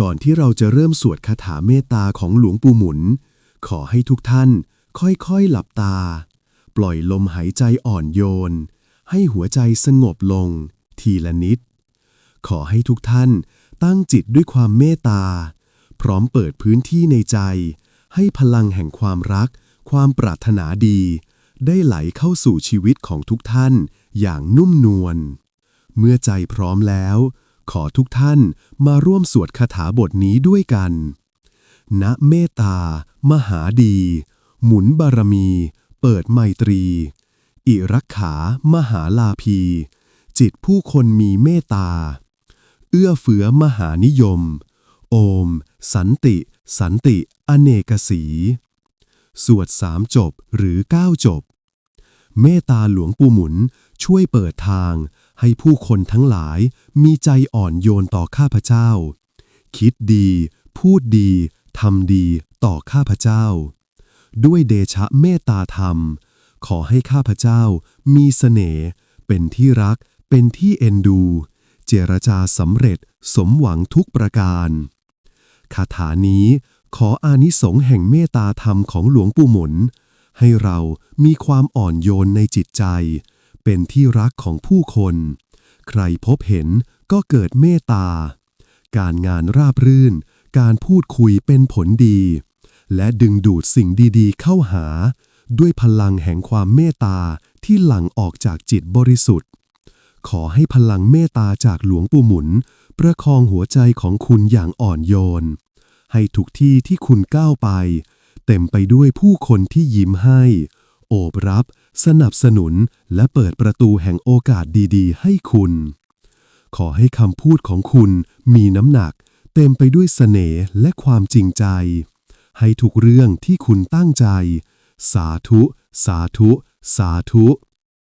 ก่อนที่เราจะเริ่มสวดคาถาเมตตาของหลวงปู่หมุน ขอให้ทุกท่านค่อยๆหลับตา ปล่อยลมหายใจอ่อนโยน ให้หัวใจสงบลง ทีละนิด ขอให้ทุกท่านตั้งจิตด้วยความเมตตา พร้อมเปิดพื้นที่ในใจ ให้พลังแห่งความรัก ความปรารถนาดี ได้ไหลเข้าสู่ชีวิตของทุกท่านอย่างนุ่มนวลเมื่อใจพร้อมแล้ว ขอทุกท่านมาร่วมสวดคาถาบทนี้ด้วยกัน ณเมตตา มหาดี หมุนบารมี เปิดไมตรี อิรักขา มหาลาภีจิตผู้คนมีเมตตา เอื้อเฟื้อมหานิยม โอม สันติ สันติ อเนกสี สวดสามจบหรือเก้าจบ เมตตาหลวงปู่หมุนช่วยเปิดทาง ให้ผู้คนทั้งหลายมีใจอ่อนโยนต่อข้าพเจ้า คิดดี พูดดีทำดีต่อข้าพเจ้า ด้วยเดชะเมตตาธรรม ขอให้ข้าพเจ้ามีเสน่ห์เป็นที่รัก เป็นที่เอ็นดู เจรจาสำเร็จสมหวังทุกประการคาถานี้ขออานิสงส์แห่งเมตตาธรรมของหลวงปู่หมุน ให้เรามีความอ่อนโยนในจิตใจ เป็นที่รักของผู้คน ใครพบเห็นก็เกิดเมตตา การงานราบรื่น การพูดคุยเป็นผลดี และดึงดูดสิ่งดีๆ เข้าหา ด้วยพลังแห่งความเมตตาที่หลั่งออกจากจิตบริสุทธิ์ ขอให้พลังเมตตาจากหลวงปู่หมุน ประคองหัวใจของคุณอย่างอ่อนโยน ให้ทุกที่ที่คุณก้าวไป เต็มไปด้วยผู้คนที่ยิ้มให้ โอบรับ สนับสนุนและเปิดประตูแห่งโอกาสดีๆ ให้คุณ ขอให้คำพูดของคุณมีน้ำหนัก เต็มไปด้วยเสน่ห์และความจริงใจ ให้ทุกเรื่องที่คุณตั้งใจ สาธุ สาธุ สาธุ